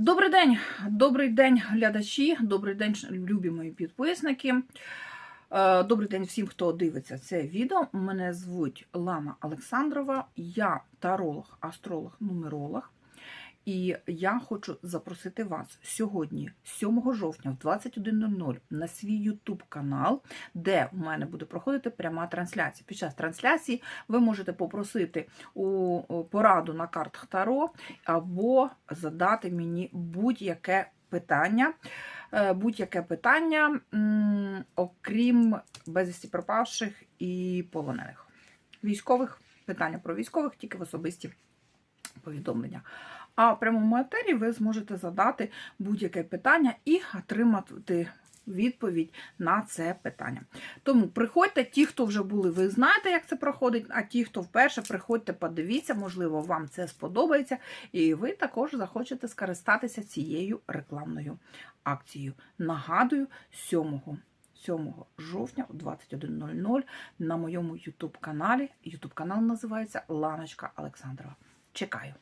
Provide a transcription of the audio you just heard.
Добрий день, добрий день, глядачі, добрий день, любі мої підписники. Е, Добрий день всім, хто дивиться це відео. Мене звуть Лана Олександрова, я таролог, астролог, нумеролог. І я хочу запросити вас сьогодні, 7 жовтня, в 21.00 на свій YouTube канал, де у мене буде проходити пряма трансляція. Під час трансляції ви можете попросити у пораду на картах Таро або задати мені будь-яке питання. Е, Будь-яке питання, окрім безвісті пропавших і полонених. Військових питання про військових тільки в особисті повідомлення. А в прямому етері ви зможете задати будь-яке питання і отримати відповідь на це питання. Тому приходьте, ті, хто вже були, ви знаєте, як це проходить. А ті, хто вперше, приходьте, подивіться, можливо, вам це сподобається, і ви також захочете скористатися цією рекламною акцією. Нагадую, 7 7 жовтня о 21.00 на моєму YouTube каналі. YouTube канал називається Ланочка Олександрова. Чекаю.